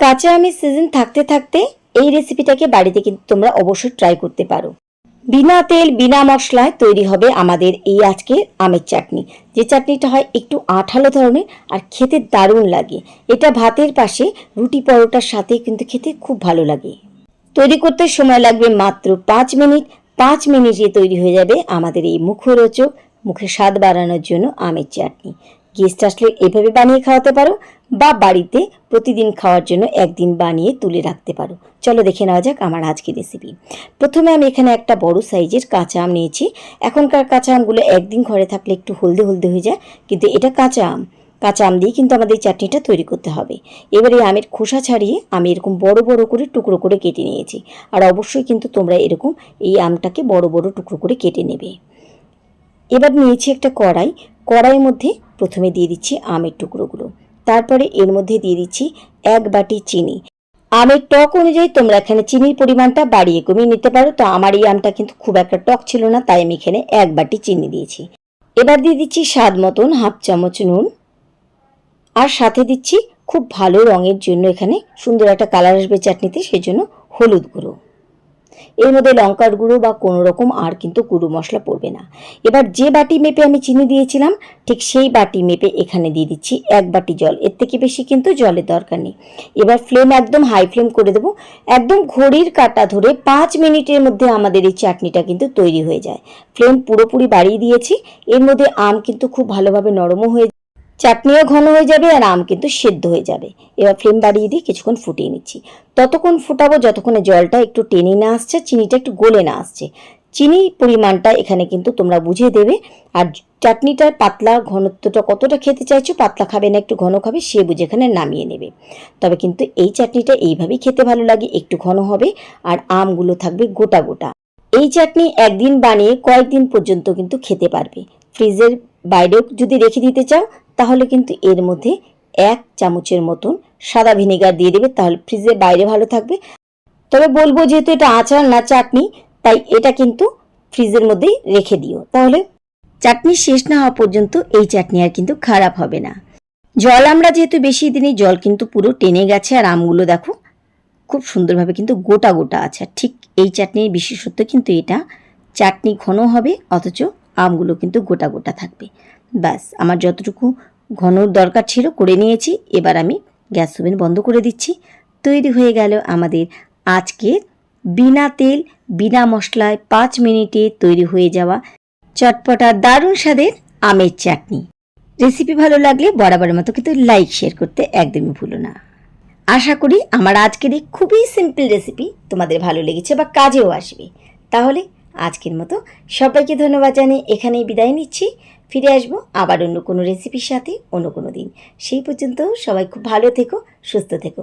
কাঁচা আমের সিজন থাকতে থাকতে এই রেসিপিটাকে বাড়িতে কিন্তু তোমরা অবশ্যই ট্রাই করতে পারো। বিনা তেল, বিনা মশলায় তৈরি হবে আমাদের এই আজকের আমের চাটনি। যে চাটনিটা হয় একটু আঠালো ধরনের আর খেতে দারুণ লাগে। এটা ভাতের পাশে রুটি পরোটার সাথে কিন্তু খেতে খুব ভালো লাগে। তৈরি করতে সময় লাগবে মাত্র পাঁচ মিনিট। পাঁচ মিনিটে তৈরি হয়ে যাবে আমাদের এই মুখরোচক, মুখে স্বাদ বাড়ানোর জন্য আমের চাটনি। গেস্ট আসলে এভাবে বানিয়ে খাওয়াতে পারো বা বাড়িতে প্রতিদিন খাওয়ার জন্য একদিন বানিয়ে তুলে রাখতে পারো। চলো দেখে নেওয়া যাক আমার আজকের রেসিপি প্রথমে আমি এখানে একটা বড় সাইজের কাঁচা আম নিয়েছি। এখনকার কাঁচা আমগুলো একদিন ঘরে থাকলে একটু হলদে হলদে হয়ে যায়, কিন্তু এটা কাঁচা আম। কাঁচা আম দিয়ে কিন্তু আমাদের এই চাটনিটা তৈরি করতে হবে। এবারে আমের খোসা ছাড়িয়ে আমি এরকম বড় বড় করে টুকরো করে কেটে নিয়েছি। আর অবশ্যই কিন্তু তোমরা এরকম এই আমটাকে বড় বড় টুকরো করে কেটে নেবে। এবার নিয়েছি একটা কড়াই। কড়াইয়ের মধ্যে প্রথমে দিয়ে দিচ্ছি আমের টুকরোগুলো। তারপরে এর মধ্যে দিয়ে দিচ্ছি এক বাটি চিনি। আমের টক অনুযায়ী তোমরা এখানে চিনির পরিমাণটা বাড়িয়ে কমিয়ে নিতে পারো। তো আমার এই আমটা কিন্তু খুব একটা টক ছিল না, তাই আমি এখানে এক বাটি চিনি দিয়েছি। এবার দিয়ে দিচ্ছি স্বাদ মতন হাফ চামচ নুন। আর সাথে দিচ্ছি খুব ভালো রঙের জন্য এখানে সুন্দর একটা কালার আসবে চাটনিতে, সেজন্য হলুদ গুঁড়ো। এর মধ্যে লঙ্কার গুঁড়ো বা কোনো রকম আর কিন্তু গুঁড়ো মশলা পড়বে না। এবার যে বাটি মেপে আমি চিনি দিয়েছিলাম, ঠিক সেই বাটি মেপে এখানে দিয়ে দিচ্ছি এক বাটি জল। এর থেকে বেশি কিন্তু জলের দরকার নেই। এবার ফ্লেম একদম হাই ফ্লেম করে দেবো। একদম ঘড়ির কাটা ধরে পাঁচ মিনিটের মধ্যে আমাদের এই চাটনিটা কিন্তু তৈরি হয়ে যায়। ফ্লেম পুরোপুরি বাড়িয়ে দিয়েছি। এর মধ্যে আম কিন্তু খুব ভালোভাবে নরমও হয়ে চাটনিও ঘন হয়ে যাবে আর আম কিন্তু সেদ্ধ হয়ে যাবে। এবার ফ্লেম বাড়িয়ে দিয়ে কিছুক্ষণ ফুটিয়ে নিচ্ছি। ততক্ষণ ফুটাবো যতক্ষণে জলটা একটু টেনে না আসছে, চিনিটা একটু গলে না আসছে। চিনির পরিমাণটা এখানে কিন্তু তোমরা বুঝে দেবে। আর চাটনিটার পাতলা ঘনত্বটা কতটা খেতে চাইছো, পাতলা খাবে না একটু ঘন খাবে, সে বুঝে এখানে নামিয়ে নেবে। তবে কিন্তু এই চাটনিটা এইভাবেই খেতে ভালো লাগে, একটু ঘন হবে আর আমগুলো থাকবে গোটা গোটা। এই চাটনি একদিন বানিয়ে কয়েকদিন পর্যন্ত কিন্তু খেতে পারবে। ফ্রিজের বাইরেও যদি রেখে দিতে চাও, তাহলে কিন্তু এর মধ্যে এক চামচের মতন সাদা ভিনেগার দিয়ে দেবে, তাহলে ফ্রিজের বাইরে ভালো থাকবে। তবে বলব যেহেতু এটা আচার না চাটনি, তাই এটা কিন্তু ফ্রিজের মধ্যেই রেখে দিও। তাহলে চাটনি শেষ না হওয়া পর্যন্ত এই চাটনি আর কিন্তু খারাপ হবে না। জল আমরা যেহেতু বেশি দিনই, জল কিন্তু পুরো টেনে গেছে আর আমগুলো দেখো, খুব সুন্দরভাবে কিন্তু গোটা গোটা আছে। ঠিক এই চাটনির বিশেষত্ব কিন্তু এটা, চাটনি ঘন হবে, অথচ আমগুলো কিন্তু গোটা গোটা থাকবে। ব্যাস, আমার যতটুকু ঘন দরকার ছিল করে নিয়েছি, এবার আমি গ্যাস ওভেন বন্ধ করে দিচ্ছি। তৈরি হয়ে গেল আমাদের আজকের বিনা তেল, বিনা মশলায় পাঁচ মিনিটে তৈরি হয়ে যাওয়া চটপটা দারুণ স্বাদের আমের চাটনি। রেসিপি ভালো লাগলে বরাবরের মতো কিন্তু লাইক, শেয়ার করতে একদমই ভুলো না। আশা করি আমার আজকের এই খুবই সিম্পল রেসিপি তোমাদের ভালো লেগেছে বা কাজেও আসবে। তাহলে আজকের মতো। সবাইকে ধন্যবাদ জানিয়ে এখানেই বিদায় নিচ্ছি। ফিরে আসব আবার অন্য কোনো রেসিপির সাথে অন্য কোনো দিন। সেই পর্যন্ত সবাই খুব ভালো থেকো, সুস্থ থেকো।